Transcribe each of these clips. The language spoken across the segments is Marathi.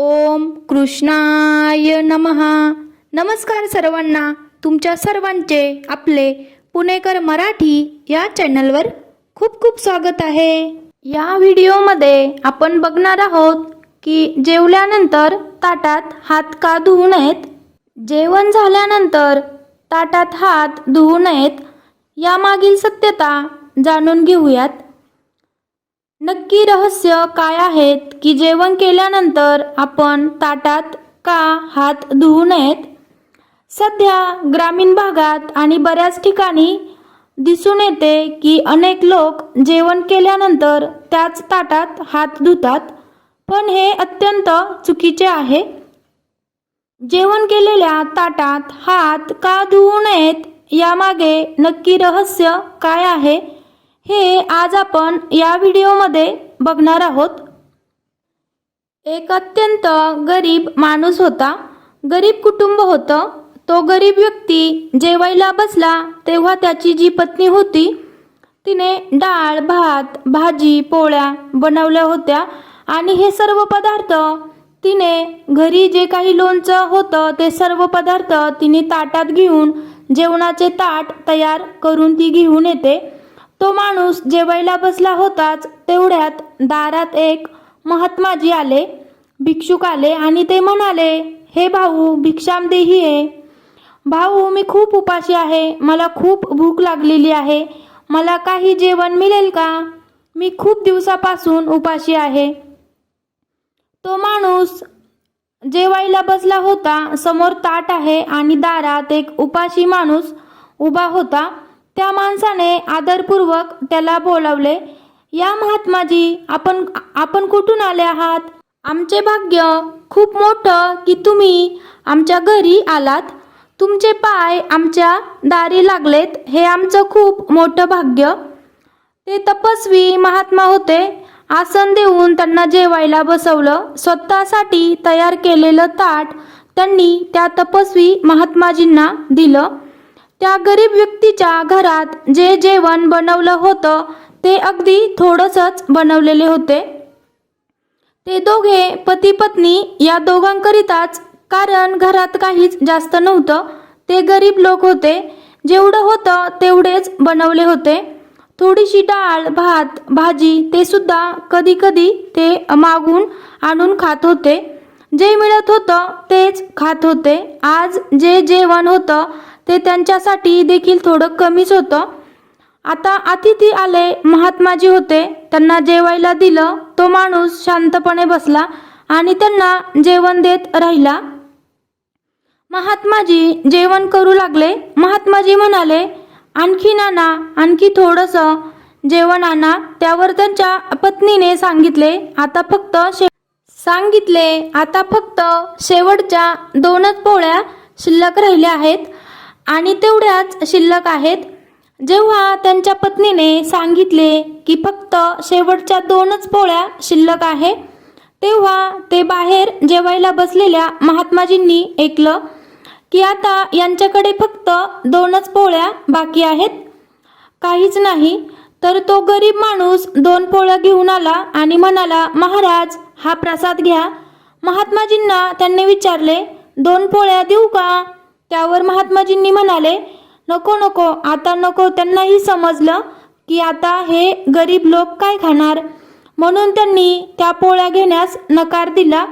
ओम कृष्णाय नमहा नमस्कार सर्वांना तुमच्या सर्वांचे आपले पुणेकर मराठी या चॅनलवर खूप खूप स्वागत आहे. या व्हिडिओमध्ये आपण बघणार आहोत की जेवल्यानंतर ताटात हात का धुवू नयेत? जेवण झाल्यानंतर ताटात हात धुवू नयेत? यामागील सत्यता जाणून घेऊयात. नक्की रहस्य काय आहेत की जेवण केल्यानंतर आपण ताटात का हात धुवू नयेत? सध्या ग्रामीण भागात आणि बऱ्याच ठिकाणी दिसून येते की अनेक लोक जेवण केल्यानंतर त्याच ताटात हात धुतात पण हे अत्यंत चुकीचे आहे. जेवण केलेल्या ताटात हात का धुवू नयेत यामागे नक्की रहस्य काय आहे? हे आज आपण या व्हिडिओमध्ये बघणार आहोत. एक अत्यंत गरीब माणूस होता. गरीब कुटुंब होतं. तो गरीब व्यक्ती जेवायला बसला तेव्हा त्याची जी पत्नी होती तिने डाळ भात भाजी पोळ्या बनवल्या होत्या आणि हे सर्व पदार्थ तिने घरी जे काही लोणचं होतं ते सर्व पदार्थ तिने ताटात घेऊन जेवणाचे ताट तयार करून ती घेऊन येते. तो माणूस जेवायला बसला होताच तेवढ्यात दारात एक महात्माजी आले. भिक्षुक आले आणि ते म्हणाले हे भाऊ भिक्षामदेही आहे भाऊ मी खूप उपाशी आहे. मला खूप भूक लागलेली आहे. मला काही जेवण मिळेल का? मी खूप दिवसापासून उपाशी आहे. तो माणूस जेवायला बसला होता समोर ताट आहे आणि दारात एक उपाशी माणूस उभा होता. त्या माणसाने आदरपूर्वक त्याला बोलावले या महात्माजी आपण आपण कुठून आले आहात? आमचे भाग्य खूप मोठं की तुम्ही आमच्या घरी आलात. तुमचे पाय आमच्या दारी लागलेत हे आमचं खूप मोठं भाग्य. ते तपस्वी महात्मा होते. आसन देऊन त्यांना जेवायला बसवलं. स्वतःसाठी तयार केलेलं ताट त्यांनी त्या तपस्वी महात्माजींना दिलं. त्या गरीब व्यक्तीच्या घरात जे जेवण बनवलं होतं ते अगदी थोडंसंच बनवलेले होते. ते दोघे पती पत्नी या दोघांकरिताच कारण घरात काहीच जास्त नव्हतं ते गरीब लोक होते. जेवढं होतं तेवढेच बनवले होते. थोडीशी डाळ भात भाजी ते सुद्धा कधी कधी ते मागून आणून खात होते. जे मिळत होतं तेच खात होते. आज जे जेवण होतं ते त्यांच्यासाठी देखील थोडं कमीच होतं. आता अतिथी आले महात्माजी होते. त्यांना जेवायला दिलं. तो माणूस शांतपणे बसला आणि त्यांना जेवण देत राहिला. महात्माजी जेवण करू लागले. महात्माजी म्हणाले आणखी नाना आणखी थोडंसं जेवण आणा. त्यावर त्यांच्या पत्नीने सांगितले आता फक्त शे सांगितले आता फक्त शेवटच्या दोनच पोळ्या शिल्लक राहिल्या आहेत. आणि तेवढ्याच शिल्लक आहेत. जेव्हा त्यांच्या पत्नीने सांगितले की फक्त शेवटच्या दोनच पोळ्या शिल्लक आहे तेव्हा ते बाहेर जेवायला बसलेल्या महात्माजींनी ऐकलं की आता यांच्याकडे फक्त दोनच पोळ्या बाकी आहेत. काहीच नाही तर तो गरीब माणूस दोन पोळ्या घेऊन आला आणि म्हणाला महाराज हा प्रसाद घ्या. महात्माजींना त्यांनी विचारले दोन पोळ्या देऊ का? त्यावर महात्माजींनी म्हणाले नको नको आता नको. त्यांनाही समजलं की आता हे गरीब लोक काय खाणार. म्हणून त्यांनी त्या पोळ्या घेण्यास नकार दिला.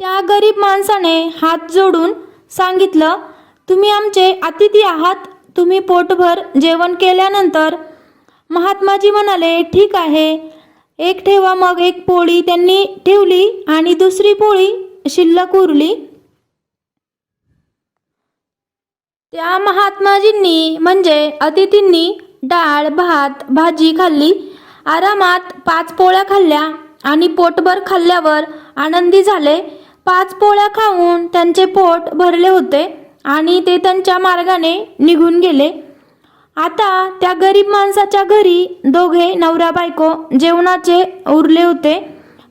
त्या गरीब माणसाने हात जोडून सांगितलं तुम्ही आमचे अतिथी आहात तुम्ही पोटभर जेवण केल्यानंतर. महात्माजी म्हणाले ठीक आहे एक ठेवा मग एक पोळी त्यांनी ठेवली आणि दुसरी पोळी शिल्लक उरली. त्या महात्माजींनी म्हणजे अतिथींनी डाळ भात भाजी खाल्ली. आरामात पाच पोळ्या खाल्ल्या आणि पोटभर खाल्ल्यावर आनंदी झाले. पाच पोळ्या खाऊन त्यांचे पोट भरले होते आणि ते त्यांच्या मार्गाने निघून गेले. आता त्या गरीब माणसाच्या घरी दोघे नवरा बायको जेवणाचे उरले होते.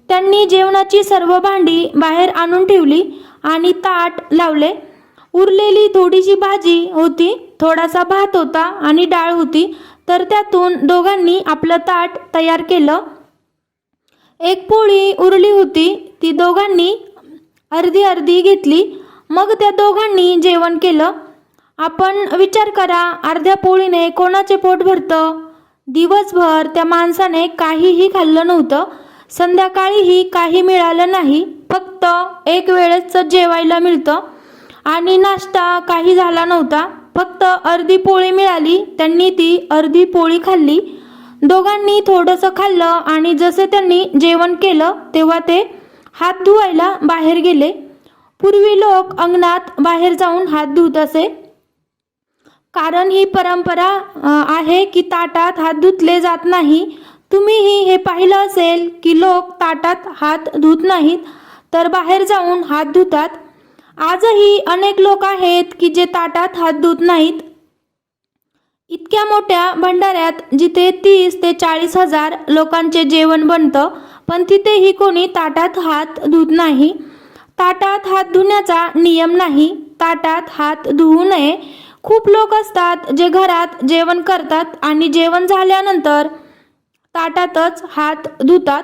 त्यांनी जेवणाची सर्व भांडी बाहेर आणून ठेवली आणि ताट लावले. उरलेली थोडीशी भाजी होती थोडासा भात होता आणि डाळ होती तर त्यातून दोघांनी आपलं ताट तयार केलं. एक पोळी उरली होती ती दोघांनी अर्धी अर्धी घेतली. मग त्या दोघांनी जेवण केलं. आपण विचार करा अर्ध्या पोळीने कोणाचे पोट भरतं? दिवसभर त्या माणसाने काहीही खाल्लं नव्हतं. संध्याकाळीही काही मिळालं नाही. फक्त एक वेळेच जेवायला मिळतं. आणि नाश्ता काही झाला नव्हता. फक्त अर्धी पोळी मिळाली त्यांनी ती अर्धी पोळी खाल्ली. दोघांनी थोडंसं खाल्लं आणि जसे त्यांनी जेवण केलं तेव्हा ते हात धुवायला बाहेर गेले. पूर्वी लोक अंगणात बाहेर जाऊन हात धुत असे. कारण ही परंपरा आहे की ताटात हात धुतले जात नाही. तुम्हीही हे पाहिलं असेल की लोक ताटात हात धुत नाहीत तर बाहेर जाऊन हात धुतात. आजही अनेक लोक आहेत की जे ताटात हात धुत नाहीत. इतक्या मोठ्या भंडाऱ्यात जिथे तीस ते चाळीस हजार लोकांचे जेवण बनतं पण तिथेही कोणी ताटात हात धुत नाही. ताटात हात धुण्याचा नियम नाही. ताटात हात धुवू नये. खूप लोक असतात जे घरात जेवण करतात आणि जेवण झाल्यानंतर ताटातच हात धुतात.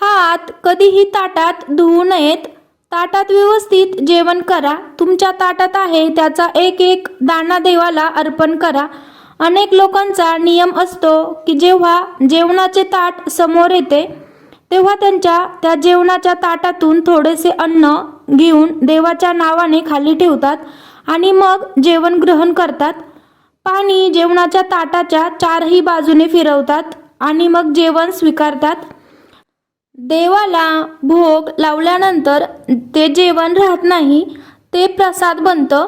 हात कधीही ताटात धुवू नयेत. ताटात व्यवस्थित जेवण करा. तुमच्या ताटात आहे त्याचा एक एक दाणा देवाला अर्पण करा. अनेक लोकांचा नियम असतो की जेव्हा जेवणाचे ताट समोर येते तेव्हा त्यांच्या त्या जेवणाच्या ताटातून थोडेसे अन्न घेऊन देवाच्या नावाने खाली ठेवतात आणि मग जेवण ग्रहण करतात. पाणी जेवणाच्या ताटाच्या चारही बाजूने फिरवतात आणि मग जेवण स्वीकारतात. देवाला भोग लावल्यानंतर ते जेवण राहत नाही ते प्रसाद बनतं.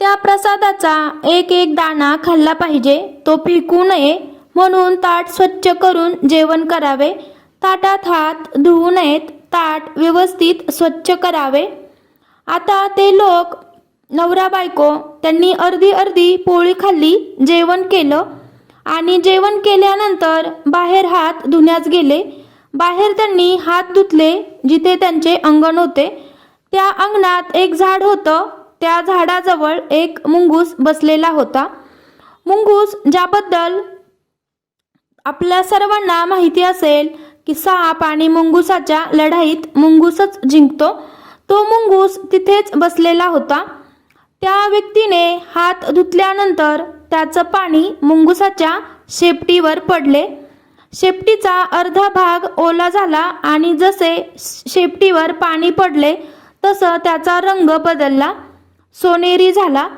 त्या प्रसादाचा एक एक दाणा खाल्ला पाहिजे तो पिकू नये म्हणून ताट स्वच्छ करून जेवण करावे. ताटात हात धुवू नयेत ताट व्यवस्थित स्वच्छ करावे. आता ते लोक नवरा बायको त्यांनी अर्धी अर्धी पोळी खाल्ली जेवण केलं. आणि जेवण केल्यानंतर बाहेर हात धुण्यास गेले. बाहेर त्यांनी हात धुतले जिथे त्यांचे अंगण होते. त्या अंगणात एक झाड होतं. त्या झाडाजवळ एक मुंगूस बसलेला होता. मुंगूस ज्याबद्दल आपल्या सर्वांना माहिती असेल की साप आणि मुंगुसाच्या लढाईत मुंगूसच जिंकतो. तो मुंगूस तिथेच बसलेला होता. त्या व्यक्तीने हात धुतल्यानंतर त्याचं पाणी मुंगुसाच्या शेपटीवर पडले. शेपटीचा अर्धा भाग ओला झाला आणि जसे शेपटीवर पाणी पडले तसं त्याचा रंग बदलला. सोनेरी झाला.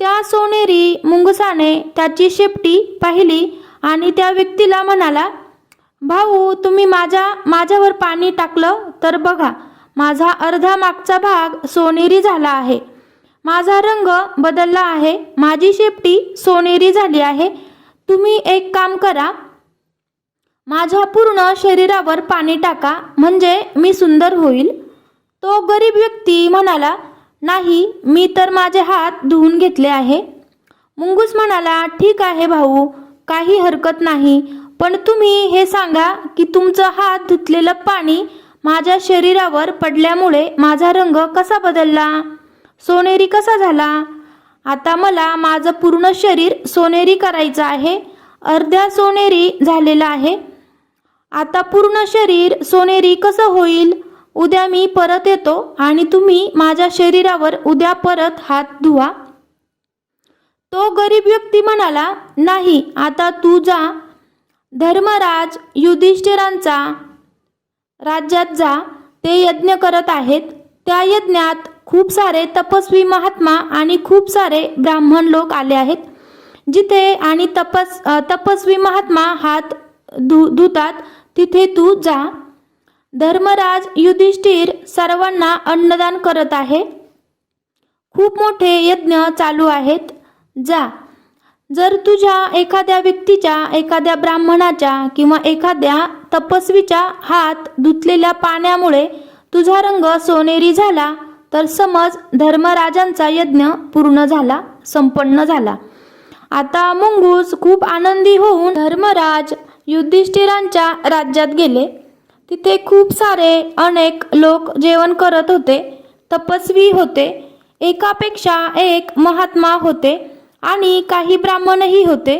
त्या सोनेरी मुंगसाने त्याची शेपटी पाहिली आणि त्या व्यक्तीला म्हणाला भाऊ तुम्ही माझ्या माझ्यावर पाणी टाकलं तर बघा माझा अर्धा मागचा भाग सोनेरी झाला आहे. माझा रंग बदलला आहे. माझी शेपटी सोनेरी झाली आहे. तुम्ही एक काम करा माझ्या पूर्ण शरीरावर पाणी टाका म्हणजे मी सुंदर होईल. तो गरीब व्यक्ती म्हणाला नाही मी तर माझे हात धुवून घेतले आहे. मुंगूस म्हणाला ठीक आहे भाऊ काही हरकत नाही पण तुम्ही हे सांगा की तुमचं हात धुतलेलं पाणी माझ्या शरीरावर पडल्यामुळे माझा रंग कसा बदलला? सोनेरी कसा झाला? आता मला माझं पूर्ण शरीर सोनेरी करायचं आहे अर्ध्या सोनेरी झालेलं आहे. आता पूर्ण शरीर सोनेरी कसं होईल? उद्या मी परत येतो आणि तुम्ही माझ्या शरीरावर उद्या परत हात धुवा. तो गरीब व्यक्ती म्हणाला नाही आता तू जा. धर्मराज युधिष्ठिरांचा राज्यात जा. ते यज्ञ करत आहेत. त्या यज्ञात खूप सारे तपस्वी महात्मा आणि खूप सारे ब्राह्मण लोक आले आहेत. जिथे आणि तपस तपस्वी महात्मा हात धु धुतात. तिथे तू जा. धर्मराज युधिष्ठिर सर्वांना अन्नदान करत आहे. खूप मोठे यज्ञ चालू आहेत. जा. जर तुझ्या एखाद्या व्यक्तीच्या एखाद्या ब्राह्मणाच्या किंवा एखाद्या तपस्वीच्या हात धुतलेल्या पाण्यामुळे तुझा रंग सोनेरी झाला तर समज धर्मराजांचा यज्ञ पूर्ण झाला संपन्न झाला. आता मुंगूस खूप आनंदी होऊन धर्मराज युधिष्ठिरांच्या राज्यात गेले. तिथे खूप सारे अनेक लोक जेवण करत होते तपस्वी होते. एकापेक्षा एक महात्मा होते आणि काही ब्राह्मणही होते.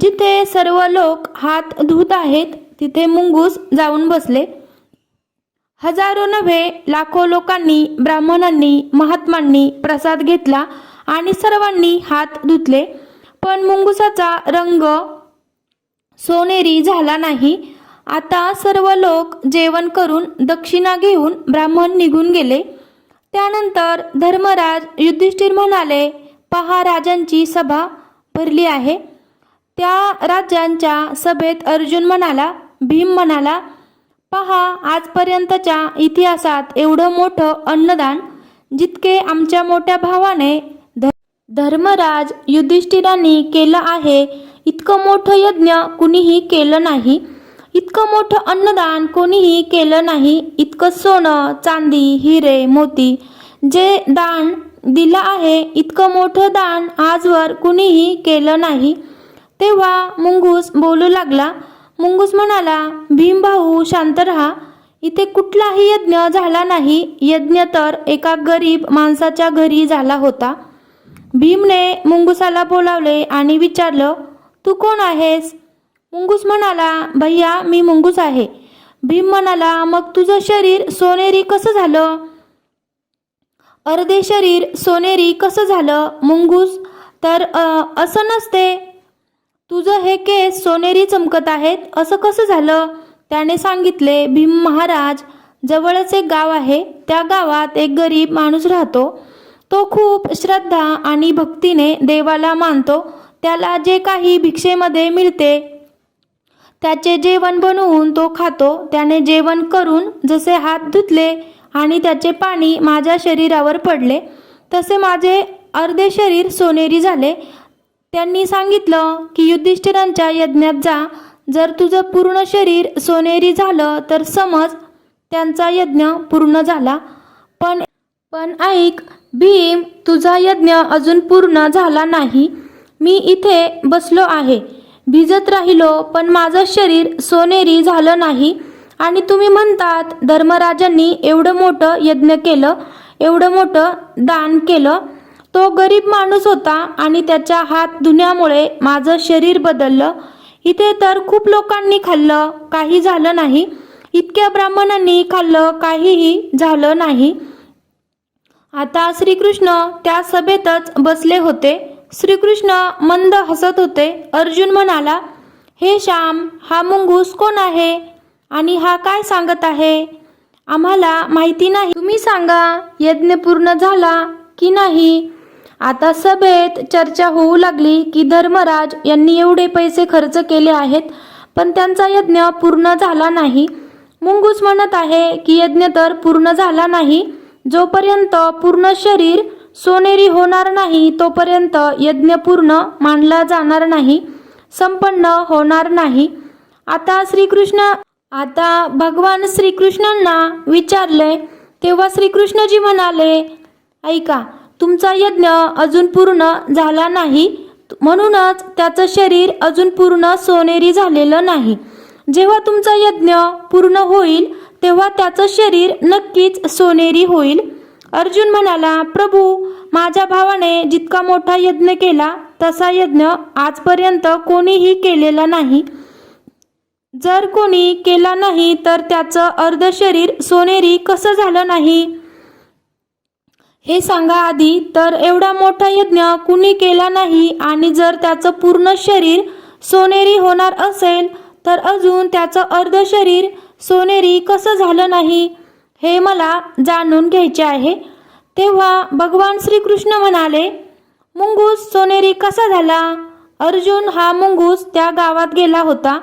जिथे सर्व लोक हात धुत आहेत तिथे मुंगूस जाऊन बसले. हजारो नव्हे लाखो लोकांनी ब्राह्मणांनी महात्मांनी प्रसाद घेतला आणि सर्वांनी हात धुतले. पण मुंगुसाचा रंग सोनेरी झाला नाही. आता सर्व लोक जेवण करून दक्षिणा घेऊन ब्राह्मण निघून गेले. त्यानंतर धर्मराज युधिष्ठिर म्हणाले पहा राजांची सभा भरली आहे. त्या राज्यांच्या सभेत अर्जुन म्हणाला भीम म्हणाला पहा आजपर्यंतच्या इतिहासात एवढं मोठं अन्नदान जितके आमच्या मोठ्या भावाने धर्मराज युधिष्ठिरांनी केलं आहे. इतकं मोठं यज्ञ कुणीही केलं नाही. इतकं मोठं अन्नदान कोणीही केलं नाही. इतकं सोनं चांदी हिरे मोती जे दान दिलं आहे इतकं मोठं दान आजवर कुणीही केलं नाही. तेव्हा मुंगूस बोलू लागला. मुंगूस म्हणाला भीमभाऊ शांत राहा. इथे कुठलाही यज्ञ झाला नाही. यज्ञ तर एका गरीब माणसाच्या घरी झाला होता. भीमने मुंगुसाला बोलावले आणि विचारलं तू कोण आहेस? मुंगूस म्हणाला भैया मी मुंगूस आहे. भीम म्हणाला मग तुझं शरीर सोनेरी कसं झालं? अर्धे शरीर सोनेरी कसं झालं मुंगूस? तर असं नसते. तुझं हे केस सोनेरी चमकत आहेत असं कसं झालं? त्याने सांगितले भीम महाराज जवळच एक गाव आहे. त्या गावात एक गरीब माणूस राहतो. तो खूप श्रद्धा आणि भक्तीने देवाला मानतो. त्याला जे काही भिक्षेमध्ये मिळते त्याचे जेवण बनवून तो खातो. त्याने जेवण करून जसे हात धुतले आणि त्याचे पाणी माझ्या शरीरावर पडले तसे माझे अर्धे शरीर सोनेरी झाले. त्यांनी सांगितलं की युधिष्ठिरांच्या यज्ञात जा. जर तुझं पूर्ण शरीर सोनेरी झालं तर समज त्यांचा यज्ञ पूर्ण झाला. पण पण ऐक भीम तुझा यज्ञ अजून पूर्ण झाला नाही. मी इथे बसलो आहे. भिजत राहिलो पण माझं शरीर सोनेरी झालं नाही. आणि तुम्ही म्हणतात धर्मराजांनी एवढं मोठं यज्ञ केलं एवढं मोठं दान केलं. तो गरीब माणूस होता आणि त्याच्या हात धुण्यामुळे माझं शरीर बदललं. इथे तर खूप लोकांनी खाल्लं काही झालं नाही. इतक्या ब्राह्मणांनी खाल्लं काहीही झालं नाही. आता श्रीकृष्ण त्या सभेतच बसले होते. श्रीकृष्ण मंद हसत होते. अर्जुन म्हणाला हे श्याम हा मुंगूस कोण आहे? आणि हा काय सांगत आहे? आम्हाला माहिती नाही. तुम्ही सांगा यज्ञ पूर्ण झाला की नाही? आता सभेत चर्चा होऊ लागली की धर्मराज यांनी एवढे पैसे खर्च केले आहेत पण त्यांचा यज्ञ पूर्ण झाला नाही. मुंगूस म्हणत आहे की यज्ञ तर पूर्ण झाला नाही. जोपर्यंत पूर्ण शरीर सोनेरी होणार नाही तोपर्यंत यज्ञ पूर्ण मानला जाणार नाही संपन्न होणार नाही. आता श्रीकृष्ण आता भगवान श्रीकृष्णांना विचारले तेव्हा श्रीकृष्णजी म्हणाले ऐका तुमचा यज्ञ अजून पूर्ण झाला नाही म्हणूनच त्याचं शरीर अजून पूर्ण सोनेरी झालेलं नाही. जेव्हा तुमचा यज्ञ पूर्ण होईल तेव्हा त्याचं शरीर नक्कीच सोनेरी होईल. अर्जुन म्हणाला प्रभू माझ्या भावाने जितका मोठा यज्ञ केला तसा यज्ञ आजपर्यंत कोणीही केलेला नाही. जर कोणी केला नाही तर त्याचं अर्ध शरीर सोनेरी कसं झालं नाही? हे सांगा आधी तर एवढा मोठा यज्ञ कुणी केला नाही आणि जर त्याचं पूर्ण शरीर सोनेरी होणार असेल तर अजून त्याचं अर्ध शरीर सोनेरी कसं झालं नाही? हे मला जाणून घ्यायचे आहे. तेव्हा भगवान श्रीकृष्ण म्हणाले मुंगूस सोनेरी कसा झाला? अर्जुन हा मुंगूस त्या गावात गेला होता.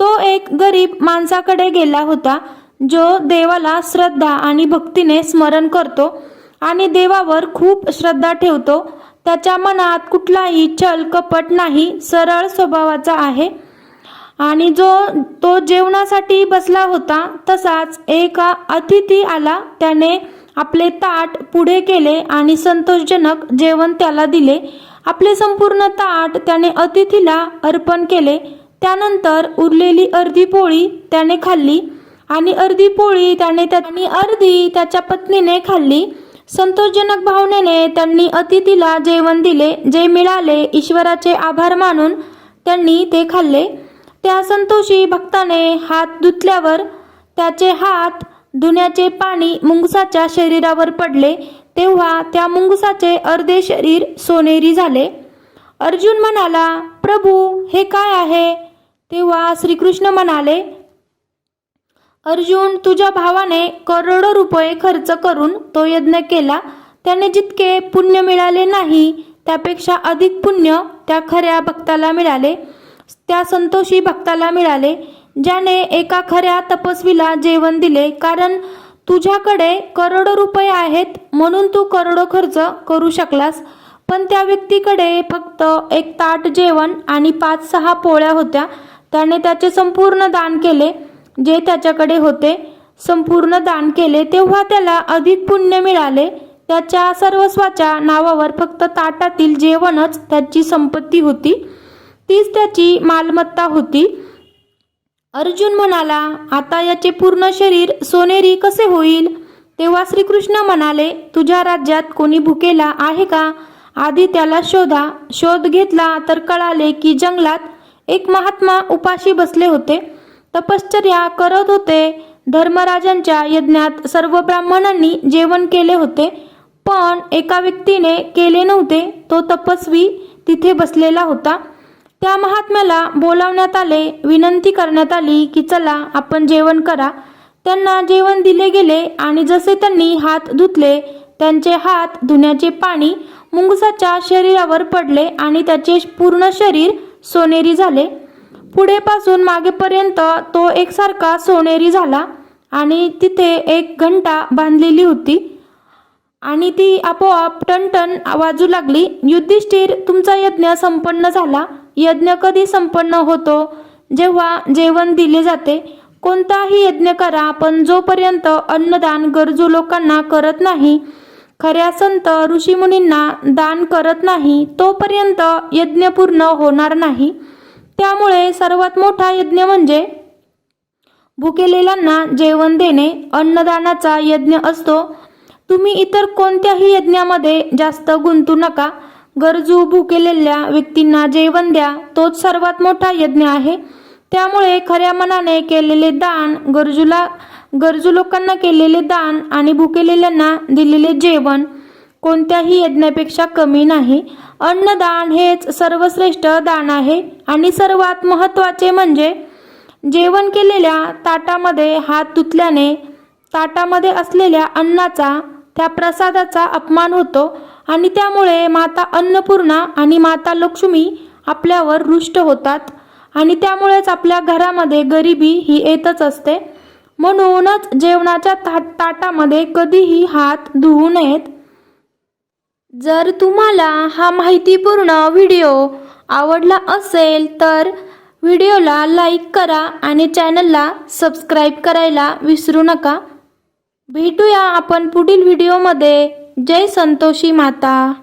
तो एक गरीब माणसाकडे गेला होता जो देवाला श्रद्धा आणि भक्तीने स्मरण करतो आणि देवावर खूप श्रद्धा ठेवतो. त्याच्या मनात कुठलाही छल कपट नाही सरळ स्वभावाचा आहे. आणि जो तो जेवणासाठी बसला होता तसाच एका अतिथी आला. त्याने आपले ताट पुढे केले आणि संतोषजनक जेवण त्याला दिले. आपले संपूर्ण ताट त्याने अतिथीला अर्पण केले. त्यानंतर उरलेली अर्धी पोळी त्याने खाल्ली आणि अर्धी पोळी त्याने त्यांनी आणि अर्धी त्याच्या पत्नीने खाल्ली. संतोषजनक भावनेने त्यांनी अतिथीला जेवण दिले जे मिळाले ईश्वराचे आभार मानून त्यांनी ते खाल्ले. त्या संतोषी भक्ताने हात धुतल्यावर त्याचे हात धुण्याचे पाणी मुंगसाच्या शरीरावर पडले तेव्हा त्या मुंगसाचे अर्धे शरीर सोनेरी झाले. अर्जुन म्हणाला प्रभू हे काय आहे? तेव्हा श्रीकृष्ण म्हणाले अर्जुन तुझ्या भावाने करोडो रुपये खर्च करून तो यज्ञ केला. त्याने जितके पुण्य मिळाले नाही त्यापेक्षा अधिक पुण्य त्या खऱ्या भक्ताला मिळाले. त्या संतोषी भक्ताला मिळाले ज्याने एका खऱ्या तपस्वीला जेवण दिले कारण तुझ्याकडे करोडो रुपये आहेत म्हणून तू करोडो खर्च करू शकलास. पण त्या व्यक्तीकडे फक्त एक ताट जेवण आणि पाच सहा पोळ्या होत्या. त्याने त्याचे संपूर्ण दान केले जे त्याच्याकडे होते. संपूर्ण दान केले तेव्हा त्याला अधिक पुण्य मिळाले. त्याच्या सर्वस्वाच्या नावावर फक्त ताटातील जेवणच त्याची संपत्ती होती. तीच त्याची मालमत्ता होती. अर्जुन म्हणाला आता याचे पूर्ण शरीर सोनेरी कसे होईल? तेव्हा श्रीकृष्ण म्हणाले तुझ्या राज्यात कोणी भुकेला आहे का? आधी त्याला शोधा. शोध घेतला तर कळाले की जंगलात एक महात्मा उपाशी बसले होते. तपश्चर्या करत होते. धर्मराजांच्या यज्ञात सर्व ब्राह्मणांनी जेवण केले होते. पण एका व्यक्तीने केले नव्हते. तो तपस्वी तिथे बसलेला होता. त्या महात्म्याला बोलावण्यात आले विनंती करण्यात आली की चला आपण जेवण करा. त्यांना जेवण दिले गेले आणि जसे त्यांनी हात धुतले त्यांचे हात धुण्याचे पाणी मुंगसाच्या शरीरावर पडले आणि त्याचे पूर्ण शरीर सोनेरी झाले. पुढेपासून मागेपर्यंत तो एकसारखा सोनेरी झाला आणि तिथे एक घंटा बांधलेली होती आणि ती आपोआप टनटन वाजू लागली युधिष्ठिर तुमचा यज्ञ संपन्न झाला. यज्ञ कधी संपन्न होतो? जेव्हा जेवण दिले जाते कोणताही यज्ञ करा पण जोपर्यंत अन्नदान गरजू लोकांना करत नाही खऱ्या संत ऋषीमुनींना दान करत नाही तोपर्यंत यज्ञ पूर्ण होणार नाही. त्यामुळे सर्वात मोठा यज्ञ म्हणजे भुकेलेल्यांना जेवण देणे अन्नदानाचा यज्ञ असतो. तुम्ही इतर कोणत्याही यज्ञामध्ये जास्त गुंतू नका. गरजू भुकेलेल्या व्यक्तींना जेवण द्या तोच सर्वात मोठा यज्ञ आहे. त्यामुळे खऱ्या मनाने केलेले दान गरजूला गरजू लोकांना केलेले दान आणि भुकेलेल्यांना दिलेले जेवण कोणत्याही यज्ञापेक्षा कमी नाही. अन्नदान हेच सर्वश्रेष्ठ दान आहे आणि सर्वात महत्त्वाचे म्हणजे जेवण केलेल्या ताटामध्ये हात धुतल्याने ताटामध्ये असलेल्या अन्नाचा त्या प्रसादाचा अपमान होतो. आणि त्यामुळे माता अन्नपूर्णा आणि माता लक्ष्मी आपल्यावर रुष्ट होतात. आणि त्यामुळेच आपल्या घरामध्ये गरिबी ही येतच असते. म्हणूनच जेवणाच्या ता ताटामध्ये कधीही हात धुवू नयेत. जर तुम्हाला हा माहितीपूर्ण व्हिडिओ आवडला असेल तर व्हिडिओला लाईक करा आणि चॅनलला सबस्क्राईब करायला विसरू नका. भेटूया आपण पुढील व्हिडिओमध्ये. जय संतोषी माता.